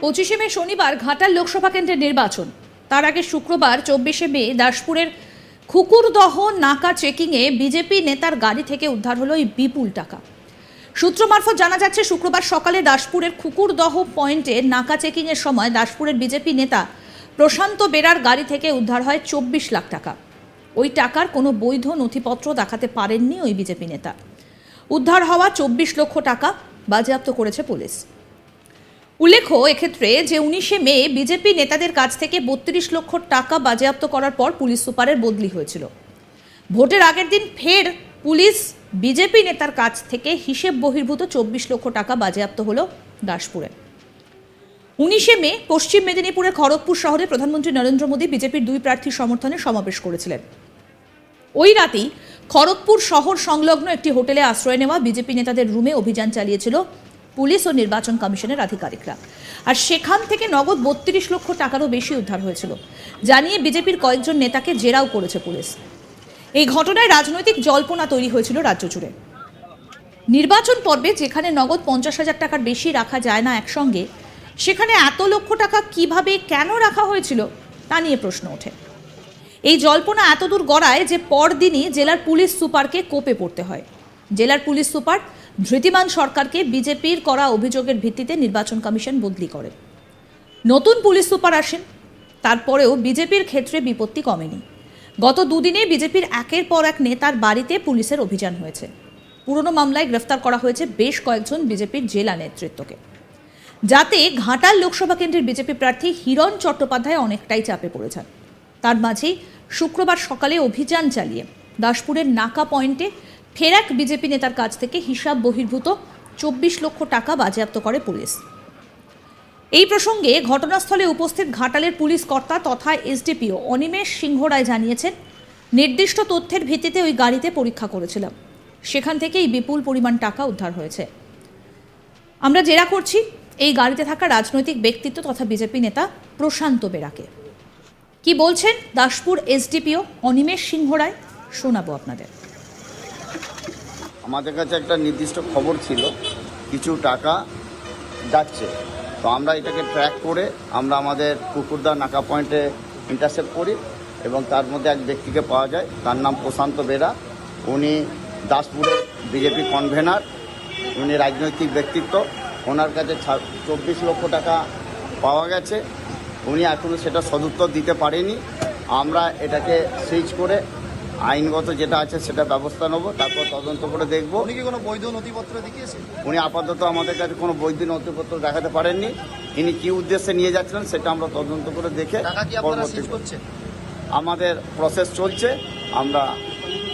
পঁচিশে মে শনিবার ঘাটাল লোকসভা কেন্দ্রের নির্বাচন। তার আগে শুক্রবার চব্বিশে মে দাসপুরের খুকুরদহ নাকা চেকিংয়ে বিজেপি নেতার গাড়ি থেকে উদ্ধার হলো এই বিপুল টাকা। সূত্র মারফত জানা যাচ্ছে, শুক্রবার সকালে দাসপুরের খুকুরদহ পয়েন্টে নাকা চেকিংয়ের সময় দাসপুরের বিজেপি নেতা প্রশান্ত বেরার গাড়ি থেকে উদ্ধার হয় চব্বিশ লাখ টাকা। ওই টাকার কোনো বৈধ নথিপত্র দেখাতে পারেননি ওই বিজেপি নেতা। উদ্ধার হওয়া চব্বিশ লক্ষ টাকা বাজেয়াপ্ত করেছে পুলিশ। উল্লেখ্য, এক্ষেত্রে যে উনিশে মে বিজেপি নেতাদের কাছ থেকে বত্রিশ লক্ষ টাকা বাজেয়াপ্ত করার পর পুলিশ সুপারের বদলি হয়েছিল। ভোটের আগের দিন ফের পুলিশ বিজেপি নেতার কাছ থেকে হিসেব বহির্ভূত চব্বিশ লক্ষ টাকা বাজেয়াপ্ত হল দাসপুরে। উনিশে মে পশ্চিম মেদিনীপুরের খড়গপুর শহরে প্রধানমন্ত্রী নরেন্দ্র মোদী বিজেপির দুই প্রার্থীর সমর্থনে সমাবেশ করেছিলেন। ওই রাতেই খড়গপুর শহর সংলগ্ন একটি হোটেলে আশ্রয় নেওয়া বিজেপি নেতাদের রুমে অভিযান চালিয়েছিল পুলিশ ও নির্বাচন কমিশনের আধিকারিকরা। আর সেখান থেকে নগদ বত্রিশ লক্ষ টাকারও বেশি উদ্ধার হয়েছিল। জানিয়ে বিজেপির কয়েকজন নেতাকে জেরাও করেছে পুলিশ। এই ঘটনায় রাজনৈতিক জল্পনা তৈরি হয়েছিল রাজ্য জুড়ে। নির্বাচন পর্বে যেখানে নগদ পঞ্চাশ হাজার টাকার বেশি রাখা যায় না একসঙ্গে, সেখানে এত লক্ষ টাকা কীভাবে কেন রাখা হয়েছিল তা নিয়ে প্রশ্ন ওঠে। এই জল্পনা এতদূর গড়ায় যে পরদিনই জেলার পুলিশ সুপারকে কোপে পড়তে হয়। জেলার পুলিশ সুপার ধৃতিমান সরকারকে বিজেপির করা অভিযোগের ভিত্তিতে নির্বাচন কমিশন বদলি করে। নতুন পুলিশ সুপার আসেন, তারপরেও বিজেপির ক্ষেত্রে বিপত্তি কমেনি। গত দুদিনে বিজেপির একের পর এক নেতার বাড়িতে পুলিশের অভিযান হয়েছে। পুরনো মামলায় গ্রেফতার করা হয়েছে বেশ কয়েকজন বিজেপির জেলা নেতৃত্বকে। যাতে ঘাটাল লোকসভা কেন্দ্রের বিজেপি প্রার্থী হিরণ চট্টোপাধ্যায় অনেকটাই চাপে পড়েছেন। তার মাঝেই শুক্রবার সকালে অভিযান চালিয়ে দাসপুরের নাকা পয়েন্টে ফের এক বিজেপি নেতার কাছ থেকে হিসাব বহির্ভূত চব্বিশ লক্ষ টাকা বাজেয়াপ্ত করে পুলিশ। এই প্রসঙ্গে ঘটনাস্থলে উপস্থিত ঘাটালের পুলিশ কর্তা তথা এসডিপিও অনিমেষ সিংহ রায় জানিয়েছেন, নির্দিষ্ট তথ্যের ভিত্তিতে ওই গাড়িতে পরীক্ষা করেছিলাম। সেখান থেকে এই বিপুল পরিমাণ টাকা উদ্ধার হয়েছে। আমরা জেরা করছি, এই গাড়িতে থাকা রাজনৈতিক ব্যক্তিত্ব তথা বিজেপি নেতা প্রশান্ত বেরাকে। কি বলছেন দাসপুর এসডিপিও অনিমেষ সিংহ রায়? শোনাবো আপনাদের। আমাদের কাছে একটা নির্দিষ্ট খবর ছিল, কিছু টাকা যাচ্ছে। তো আমরা এটাকে ট্র্যাক করে আমরা আমাদের কুকুরদা নাকা পয়েন্টে ইন্টারসেপ্ট করি এবং তার মধ্যে এক ব্যক্তিকে পাওয়া যায়। তার নাম প্রশান্ত বেরা। উনি দাসপুরের বিজেপি কনভেনার উনি রাজনৈতিক ব্যক্তিত্ব। ওনার কাছে চব্বিশ লক্ষ টাকা পাওয়া গেছে। উনি এখনও সেটা সদুত্তর দিতে পারেনি। আমরা এটাকে সুইচ করে আইনগত যেটা আছে সেটা ব্যবস্থা নেব তারপর তদন্ত করে দেখব। উনি কি কোনো বৈধ নথিপত্র দেখিয়েছেন? উনি আপাতত আমাদের কাছে কোনো বৈধ নথিপত্র দেখাতে পারেননি। ইনি কি উদ্দেশ্যে নিয়ে যাচ্ছিলেন সেটা আমরা তদন্ত করে দেখে টাকা কি আপনারা পরবর্তী আমাদের প্রসেস চলছে আমরা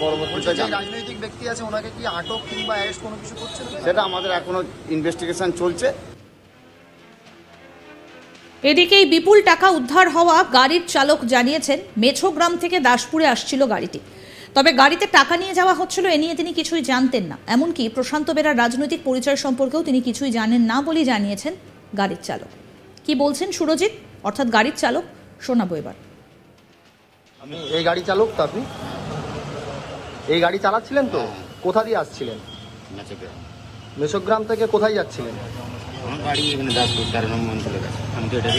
পরবর্তীতে রাজনৈতিক ব্যক্তি আছে ওনাকে কি আটক কিংবা অ্যারেস্ট কোনো কিছু করছেন? সেটা আমাদের এখনও ইনভেস্টিগেশন চলছে। এদিকে এই বিপুল টাকা উদ্ধার হওয়া গাড়ির চালক জানিয়েছেন মেছোগ্রাম থেকে দাসপুরে আসছিল গাড়িটি। তবে গাড়িতে টাকা নিয়ে যাওয়া হচ্ছিল এ নিয়ে তিনি কিছুই জানতেন না। এমনকি প্রশান্ত বেরার রাজনৈতিক পরিচয় সম্পর্কেও তিনি কিছুই জানেন না বলেই জানিয়েছেন গাড়ির চালক। কি বলছেন সুরজিৎ? অর্থাৎ গাড়ির চালক? শোনাবো এবার। এই গাড়ি চালক তো আপনি? এই গাড়ি চালাচ্ছিলেন তো? কোথা দিয়ে আসছিলেন? মেসোগ্রাম থেকে কোথায় যাচ্ছিলেন? আমার বাড়ি এখানে দাসপুর তেরো নম্বর অঞ্চলে গেছে। আমি তো এটা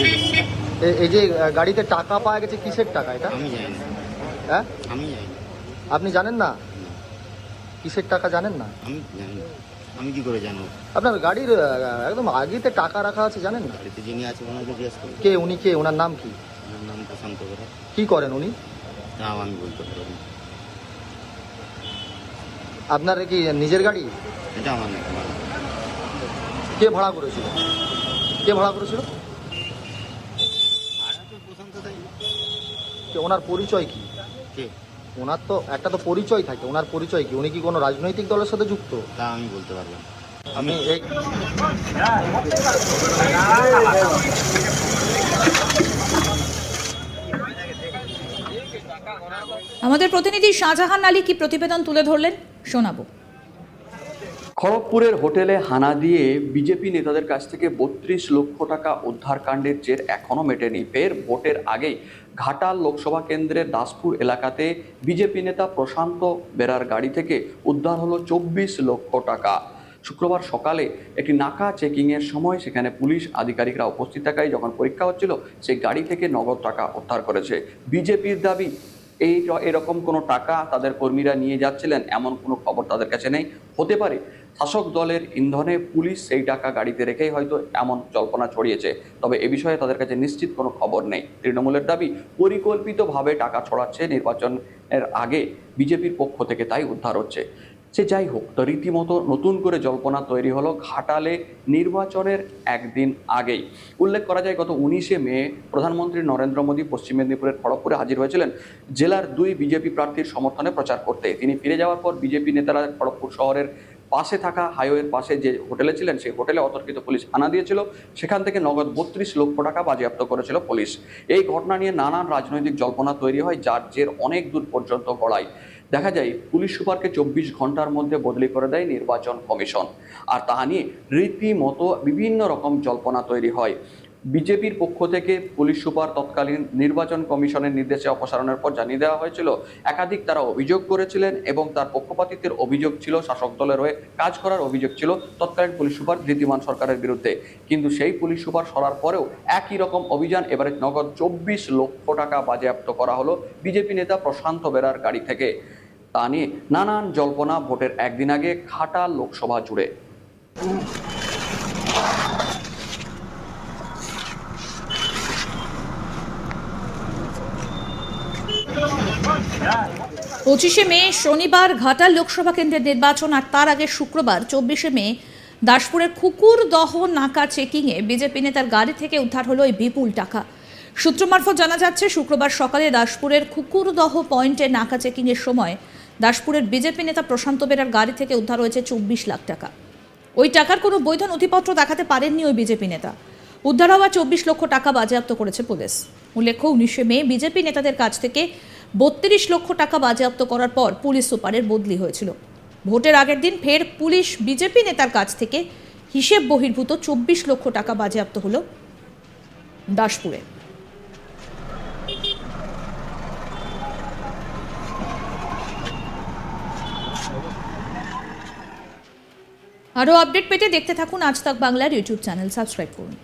এই যে গাড়িতে টাকা পাওয়া গেছে কিসের টাকা এটা? আমি জানি হ্যাঁ? আমি জানি আপনি জানেন না? কিসের টাকা জানেন না? আমি জানি না। আমি কি করে জানব? আপনার গাড়ির আহ, একদম আগেতে টাকা রাখা আছে জানেন না? বাড়িতে যিনি আছে ওনাকে জিজ্ঞেস করি কে উনি কে ওনার নাম কি? ওনার নাম প্রশান্ত করে কি করেন উনি? আমি বলতে পারব না। আপনার কি নিজের গাড়ি? এটা আমার না আমার না। কে ভাড়া করেছিল? কে ভাড়া করেছিল? তো প্রশান্ত কে ওনার পরিচয় কি? কে? ওনার তো একটা তো পরিচয় থাকে ওনার পরিচয় কি? উনি কি কোনো রাজনৈতিক দলের সাথে যুক্ত? তা আমি বলতে পারব আমি এই আমাদের প্রতিনিধি শাহজাহান আলী কি প্রতিবেদন তুলে ধরলেন? শোনাবো। খড়গপুরের হোটেলে হানা দিয়ে বিজেপি নেতাদের কাছ থেকে বত্রিশ লক্ষ টাকা উদ্ধারকাণ্ডের জের এখনও মেটেনি। ফের ভোটের আগেই ঘাটাল লোকসভা কেন্দ্রের দাসপুর এলাকাতে বিজেপি নেতা প্রশান্ত বেরার গাড়ি থেকে উদ্ধার হলো চব্বিশ লক্ষ টাকা। শুক্রবার সকালে একটি নাকা চেকিংয়ের সময় সেখানে পুলিশ আধিকারিকরা উপস্থিত থাকায় যখন পরীক্ষা হচ্ছিল, সেই গাড়ি থেকে নগদ টাকা উদ্ধার করেছে। বিজেপির দাবি, এই এরকম কোনো টাকা তাদের কর্মীরা নিয়ে যাচ্ছিলেন, এমন কোনো খবর তাদের কাছে নেই। হতে পারে শাসক দলের ইন্ধনে পুলিশ সেই টাকা গাড়িতে রেখেই হয়তো এমন জল্পনা ছড়িয়েছে। তবে এ বিষয়ে তাদের কাছে নিশ্চিত কোনো খবর নেই। তৃণমূলের দাবি, পরিকল্পিতভাবে টাকা ছড়াচ্ছে নির্বাচনের আগে বিজেপির পক্ষ থেকে তাই উদ্ধার হচ্ছে। সে যাই হোক, তো রীতিমতো নতুন করে জল্পনা তৈরি হলো ঘাটালে নির্বাচনের একদিন আগেই। উল্লেখ করা যায়, গত উনিশে মে প্রধানমন্ত্রী নরেন্দ্র মোদী পশ্চিম মেদিনীপুরের খড়গপুরে হাজির হয়েছিলেন জেলার দুই বিজেপি প্রার্থীর সমর্থনে প্রচার করতে। তিনি ফিরে যাওয়ার পর বিজেপি নেতারা খড়গপুর শহরের পাশে থাকা হাইওয়ের পাশে যে হোটেলে ছিলেন, সেই হোটেলে অতর্কিত পুলিশ হানা দিয়েছিল। সেখান থেকে নগদ বত্রিশ লক্ষ টাকা বাজেয়াপ্ত করেছিল পুলিশ। এই ঘটনা নিয়ে নানান রাজনৈতিক জল্পনা তৈরি হয়, যার জের অনেক দূর পর্যন্ত গড়ায়। দেখা যায়, পুলিশ সুপারকে চব্বিশ ঘণ্টার মধ্যে বদলি করে দেয় নির্বাচন কমিশন। আর তা নিয়ে রীতিমতো বিভিন্ন রকম জল্পনা তৈরি হয়। বিজেপির পক্ষ থেকে পুলিশ সুপার তৎকালীন নির্বাচন কমিশনের নির্দেশে অপসারণের পর জানিয়ে দেওয়া হয়েছিল, একাধিক তারা অভিযোগ করেছিলেন এবং তার পক্ষপাতিত্বের অভিযোগ ছিল, শাসক দলের হয়ে কাজ করার অভিযোগ ছিল তৎকালীন পুলিশ সুপার ধৃতিমান সরকারের বিরুদ্ধে। কিন্তু সেই পুলিশ সুপার সরার পরেও একই রকম অভিযান এবারে নগদ চব্বিশ লক্ষ টাকা বাজেয়াপ্ত করা হলো বিজেপি নেতা প্রশান্ত বেরার গাড়ি থেকে। তা নিয়ে নানান জল্পনা ভোটের একদিন আগে খাটা লোকসভা জুড়ে। পঁচিশে মে, শনিবার ঘাটাল লোকসভা কেন্দ্রের নির্বাচন আর তার আগে শুক্রবার চব্বিশে মে, দাসপুরের কুকুর দহ নাকা চেকিংয়ে বিজেপি নেতার গাড়ি থেকে উদ্ধার হলো এই বিপুল টাকা। সূত্র মারফত জানা যাচ্ছে, শুক্রবার সকালে দাসপুরের কুকুরদহ পয়েন্টে নাকা চেকিংয়ের সময় দাসপুরের বিজেপি নেতা প্রশান্ত বেরার গাড়ি থেকে উদ্ধার হয়েছে চব্বিশ লাখ টাকা। ওই টাকার কোনো বৈধ নথিপত্র দেখাতে পারেননি ওই বিজেপি নেতা। উদ্ধার হওয়া চব্বিশ লক্ষ টাকা বাজেয়াপ্ত করেছে পুলিশ। উল্লেখ্য, উনিশে মে বিজেপি নেতাদের কাছ থেকে বত্রিশ লক্ষ টাকা বাজেয়াপ্ত করার পর পুলিশ সুপারের বদলি হয়েছিল। ভোটের আগের দিন ফের পুলিশ বিজেপি নেতার কাছ থেকে হিসেব বহির্ভূত চব্বিশ লক্ষ টাকা বাজেয়াপ্ত হল দাসপুরে। আরও আপডেট পেতে দেখতে থাকুন আজ তাক বাংলার ইউটিউব চ্যানেল, সাবস্ক্রাইব করুন।